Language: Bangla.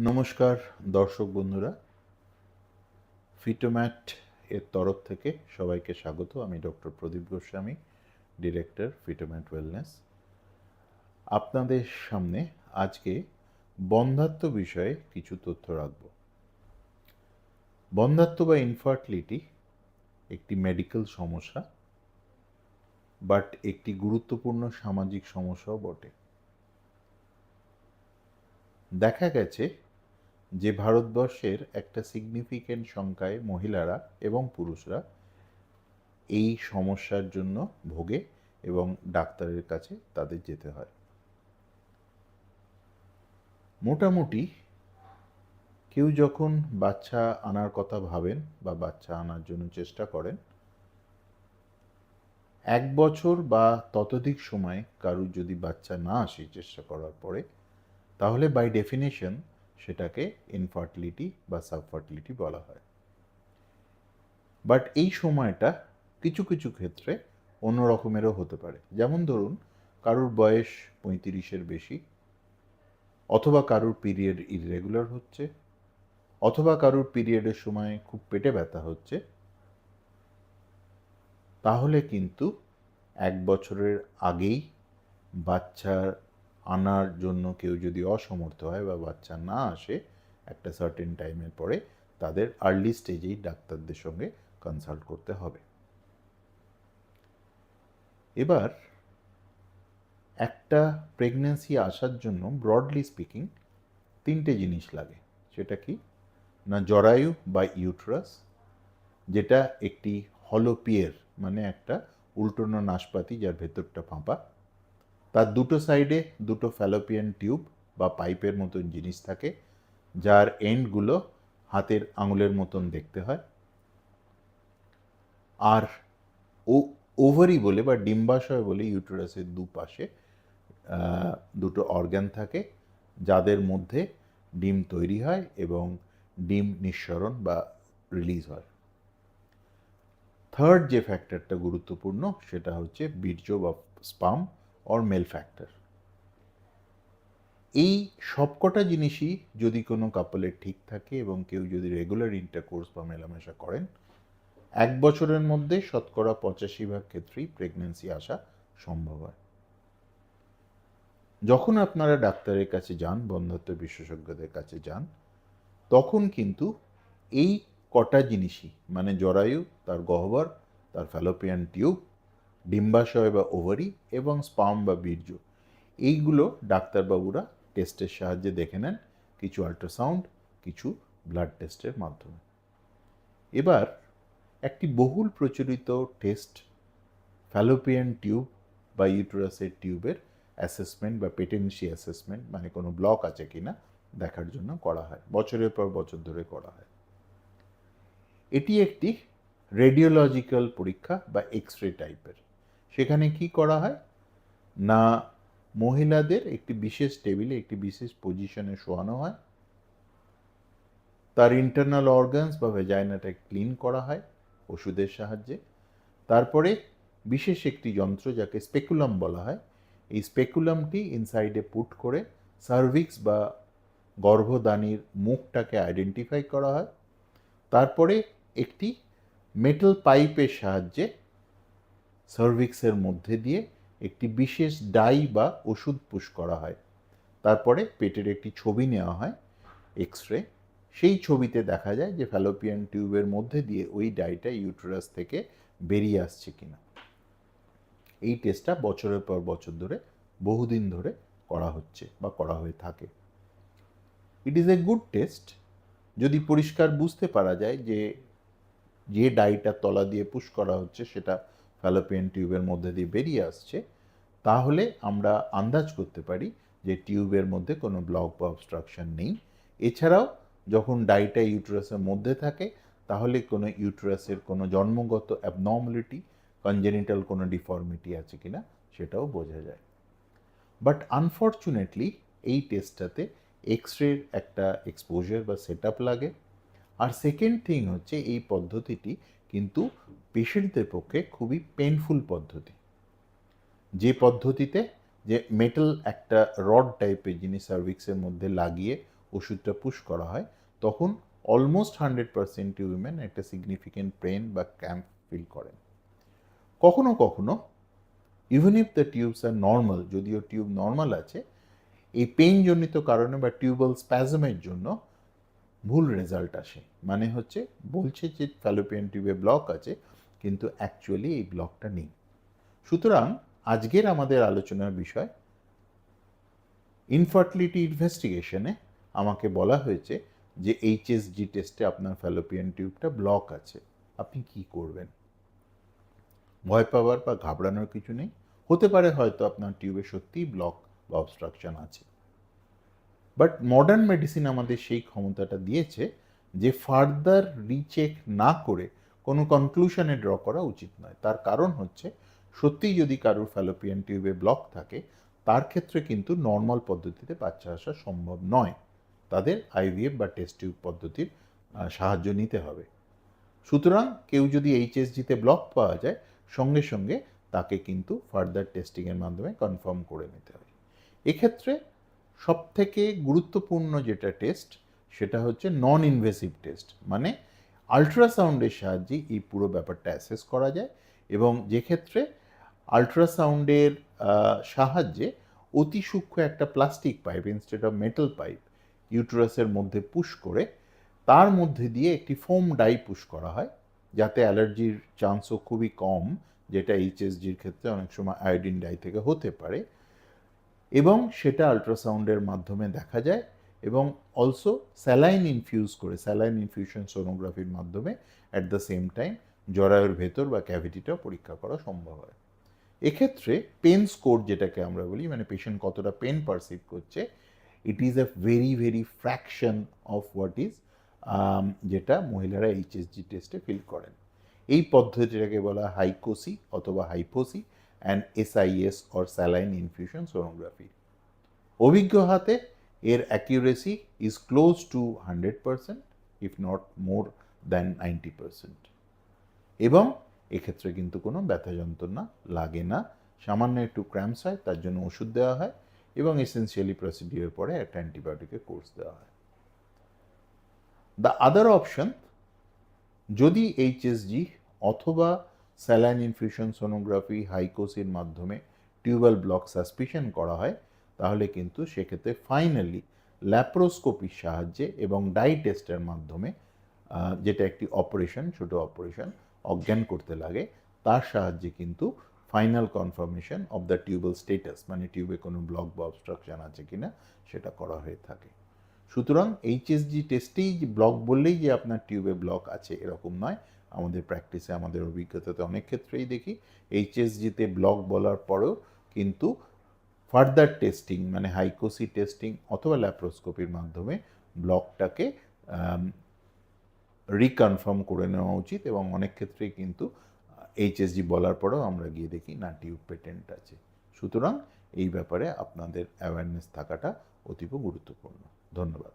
নমস্কার, দর্শক বন্ধুরা। ফিটোম্যাট এর তরফ থেকে সবাইকে স্বাগত। আমি doctor Pradip Goswami, director Fitomat wellness আপনাদের সামনে আজকে বন্ধাত্ম বিষয়ে কিছু তথ্য রাখব। বন্ধাত্ম বা ইনফার্টিলিটি একটি মেডিকেল সমস্যা বাট একটি গুরুত্বপূর্ণ সামাজিক সমস্যাও বটে। দেখা গেছে যে ভারতবর্ষের একটা সিগনিফিকেন্ট সংখ্যায় মহিলারা এবং পুরুষরা এই সমস্যার জন্য ভোগে এবং ডাক্তারের কাছে তাদের যেতে হয়। মোটামুটি কেউ যখন বাচ্চা আনার কথা ভাবেন বা বাচ্চা আনার জন্য চেষ্টা করেন, এক বছর বা ততোধিক সময় কারুর যদি বাচ্চা না আসে চেষ্টা করার পরে, তাহলে বাই ডেফিনেশন সেটাকে ইনফার্টিলিটি বা সাবফার্টিলিটি বলা হয়। বাট এই সময়টা কিছু কিছু ক্ষেত্রে অন্য রকমেরও হতে পারে। যেমন ধরুন, কারুর বয়স পঁয়ত্রিশের বেশি, অথবা কারুর পিরিয়ড ইররেগুলার হচ্ছে, অথবা কারুর পিরিয়ডের সময় খুব পেটে ব্যথা হচ্ছে, তাহলে কিন্তু এক বছরের আগেই বাচ্চার আনার জন্য কেউ যদি অসমর্থ হয় বা বাচ্চা না আসে, একটা সার্টেন টাইমের পরে তাদের আর্লি স্টেজেই ডাক্তারদের সঙ্গে কনসাল্ট করতে হবে। এবার একটা প্রেগনেন্সি আসার জন্য ব্রডলি স্পিকিং তিনটে জিনিস লাগে। সেটা কি? না জরায়ু বা ইউট্রাস যেটা একটি হলোপিয়ের মানে একটা উল্টোনো নাশপাতি যার ভেতরটা ফাঁপা তার দুটো সাইডে দুটো ফ্যালোপিয়ান টিউব বা পাইপের মতন জিনিস থাকে, যার এন্ডগুলো হাতের আঙুলের মতন দেখতে হয়। আর ও ওভারি বলে বা ডিম্বাশয় বলে ইউটেরাসের দুপাশে দুটো অর্গ্যান থাকে, যাদের মধ্যে ডিম তৈরি হয় এবং ডিম নিঃসরণ বা রিলিজ হয়। থার্ড যে ফ্যাক্টরটা গুরুত্বপূর্ণ, সেটা হচ্ছে বীর্য বা স্পাম অর মেল ফ্যাক্টর এই সবকটা জিনিসই যদি কোনো কাপলের ঠিক থাকে এবং কেউ যদি রেগুলার ইন্টারকোর্স বা মেলামেশা করেন, এক বছরের মধ্যে শতকরা পঁচাশি ভাগ ক্ষেত্রেই প্রেগনেন্সি আসা সম্ভব হয়। যখন আপনারা ডাক্তারের কাছে যান বন্ধাত্ম বিশেষজ্ঞদের কাছে যান, তখন কিন্তু এই কটা জিনিসই মানে জরায়ু, তার গহ্বর, তার ফ্যালোপিয়ান টিউব ডিম্বাশয় বা ওভারি এবং স্পাম বা বীর্য। এইগুলো ডাক্তারবাবুরা টেস্টের সাহায্যে দেখে নেন কিছু আল্ট্রাসাউন্ড, কিছু ব্লাড টেস্টের মাধ্যমে। এবার একটি বহুল প্রচলিত টেস্ট, ফ্যালোপিয়ান টিউব বা ইউটেরাসের টিউবের অ্যাসেসমেন্ট বা পেটেন্সি অ্যাসেসমেন্ট মানে কোনো ব্লক আছে কিনা দেখার জন্য করা হয়, বছরের পর বছর ধরে করা হয়। এটি একটি রেডিওলজিক্যাল পরীক্ষা বা এক্স রে টাইপের। সেখানে কি করা হয়? না, মহিলাদের একটি বিশেষ টেবিলে একটি বিশেষ পজিশনে শোয়ানো হয়। তার ইন্টারনাল অর্গানস বা ভেজাইনাটা ক্লিন করা হয় ওষুধের সাহায্যে। তারপরে বিশেষ একটি যন্ত্র যাকে স্পেকুলাম বলা হয়, এই স্পেকুলামটি ইনসাইডে পুট করে সার্ভিক্স বা গর্ভদানির মুখটাকে আইডেন্টিফাই করা হয়। তারপরে একটি মেটাল পাইপের সাহায্যে সার্ভিক্সের মধ্যে দিয়ে একটি বিশেষ ডাই বা ওষুধ পুশ করা হয়। তারপরে পেটের একটি ছবি নেওয়া হয় এক্স রে সেই ছবিতে দেখা যায় যে ফ্যালোপিয়ান টিউবের মধ্যে দিয়ে ওই ডাইটা ইউটেরাস থেকে বেরিয়ে আসছে কিনা। এই টেস্টটা বছরের পর বছর ধরে, বহুদিন ধরে করা হচ্ছে বা করা হয়ে থাকে। It is a good test. যদি পরিষ্কার বুঝতে পারা যায় যে যে ডাইটা তলা দিয়ে পুশ করা হচ্ছে সেটা ফ্যালোপিয়ান টিউবের মধ্যে দিয়ে বেরিয়ে আসছে, তাহলে আমরা আন্দাজ করতে পারি যে টিউবের মধ্যে কোনো ব্লক বা অবস্ট্রাকশন নেই। এছাড়াও যখন ডাইটা ইউটেরাসের মধ্যে থাকে, তাহলে কোনো ইউটেরাসের কোনো জন্মগত অ্যাবনর্মালিটি কনজেনিটাল কোনো ডিফর্মিটি আছে কিনা সেটাও বোঝা যায়। বাট আনফর্চুনেটলি এই টেস্টটাতে এক্স রের একটা এক্সপোজার বা সেট লাগে। আর সেকেন্ড থিং হচ্ছে এই পদ্ধতিটি কিন্তু পেশেন্টদের পক্ষে খুবই পেনফুল পদ্ধতি। যে পদ্ধতিতে যে মেটাল একটা রড টাইপের জিনিস সার্ভিক্সের মধ্যে লাগিয়ে ওষুধটা পুশ করা হয়, তখন অলমোস্ট হান্ড্রেড পার্সেন্ট উইমেন একটা সিগনিফিকেন্ট পেন বা ক্যাম্প ফিল করেন। কখনো কখনো ইভেন ইফ দ্য টিউবস আর নর্মাল যদিও টিউব নর্মাল আছে, এই পেইনজনিত কারণে বা টিউবাল স্প্যাজমের জন্য ভুল রেজাল্ট আসে। মানে হচ্ছে বলছে যে ফ্যালোপিয়ান টিউবে ব্লক আছে, কিন্তু অ্যাকচুয়ালি এই ব্লকটা নেই। সুতরাং আজকের আমাদের আলোচনার বিষয় ইনফার্টিলিটি ইনভেস্টিগেশনে আমাকে বলা হয়েছে যে এইচএসজি টেস্টে আপনার ফ্যালোপিয়ান টিউবটা ব্লক আছে। আপনি কি করবেন? ভয় পাওয়ার বা ঘাবড়ানোর কিছু নেই। হতে পারে হয়তো আপনার টিউবে সত্যিই ব্লক বা অবস্ট্রাকশন আছে। বাট মডার্ন মেডিসিন আমাদের সেই ক্ষমতাটা দিয়েছে যে ফার্দার রিচেক না করে কোনো কনক্লুশনে ড্র করা উচিত নয়। তার কারণ হচ্ছে, সত্যিই যদি কারোর ফ্যালোপিয়ান টিউবে ব্লক থাকে, তার ক্ষেত্রে কিন্তু নর্মাল পদ্ধতিতে বাচ্চা আসা সম্ভব নয়। তাদের আইভিএফ বা টেস্ট টিউব পদ্ধতির সাহায্য নিতে হবে। সুতরাং কেউ যদি এইচএসজিতে ব্লক পাওয়া যায়, সঙ্গে সঙ্গে তাকে কিন্তু ফার্দার টেস্টিংয়ের মাধ্যমে কনফার্ম করে নিতে হবে। এক্ষেত্রে সব থেকে গুরুত্বপূর্ণ যেটা টেস্ট, সেটা হচ্ছে নন ইনভেসিভ টেস্ট মানে আলট্রাসাউন্ডের সাহায্যে এই পুরো ব্যাপারটা অ্যাসেস করা যায় এবং যে ক্ষেত্রে আলট্রাসাউন্ডের সাহায্যে অতি সূক্ষ্ম একটা plastic pipe instead of metal pipe ইউটেরাসের মধ্যে পুশ করে তার মধ্যে দিয়ে একটি ফোম ডাই পুশ করা হয়, যাতে অ্যালার্জির চান্সও খুবই কম, যেটা এইচএসজির ক্ষেত্রে অনেক সময় আয়োডিন ডাই থেকে হতে পারে। এবং সেটা আলট্রাসাউন্ডের মাধ্যমে দেখা যায় এবং অলসো স্যালাইন ইনফিউজ করে স্যালাইন ইনফিউশন সোনোগ্রাফির মাধ্যমে অ্যাট দ্য সেম টাইম জরায়ুর ভেতর বা ক্যাভিটিটাও পরীক্ষা করা সম্ভব হয়। এক্ষেত্রে পেন স্কোর যেটাকে আমরা বলি মানে পেশেন্ট কতটা পেন পারসিভ করছে it is a very very fraction of what is যেটা মহিলারা এইচএসজি টেস্টে ফিল করেন। এই পদ্ধতিটাকে বলা হাইকোসি অথবা হাইপোসি and SIS or saline infusion sonography অভিজ্ঞ হাতে এর accuracy is close to hundred percent if not more than ninety percent এবং এক্ষেত্রে কিন্তু কোনো ব্যথা যন্ত্রণা লাগে না। সামান্য একটু ক্র্যাম্পস হয়, তার জন্য ওষুধ দেওয়া হয় এবং এসেন্সিয়ালি প্রসিডিওর পরে একটা অ্যান্টিবায়োটিকের কোর্স দেওয়া হয়। দ্য আদার অপশন যদি এইচএসজি অথবা স্যালাইন ইনফিউশন সোনোগ্রাফি হাইকোসির মাধ্যমে টিউবাল ব্লক সাসপিশন করা হয়, তাহলে কিন্তু সেক্ষেত্রে ফাইনালি ল্যাপ্রোস্কোপির সাহায্যে এবং ডাই টেস্টের মাধ্যমে যেটা একটি অপারেশন, ছোট অপারেশন, অজ্ঞান করতে লাগে, তার সাহায্যে কিন্তু final confirmation of the tubal status মানে টিউবে কোনো ব্লক বা অবস্ট্রাকশন আছে কিনা, সেটা করা হয়ে থাকে। সুতরাং এইচএসজি টেস্টেই ব্লক বললেই যে আপনার টিউবে ব্লক আছে এরকম নয় আমাদের প্র্যাকটিসে আমাদের অভিজ্ঞতাতে অনেক ক্ষেত্রেই দেখি এইচএসজিতে ব্লক বলার পরেও কিন্তু ফার্দার টেস্টিং মানে হাইকোসি টেস্টিং অথবা ল্যাপ্রোস্কোপির মাধ্যমে ব্লকটাকে রিকনফার্ম করে নেওয়া উচিত এবং অনেক ক্ষেত্রেই কিন্তু এইচএসজি বলার পরেও আমরা গিয়ে দেখি না টিউব পেটেন্ট আছে। সুতরাং এই ব্যাপারে আপনাদের অ্যাওয়ারনেস থাকাটা অতীব গুরুত্বপূর্ণ। ধন্যবাদ।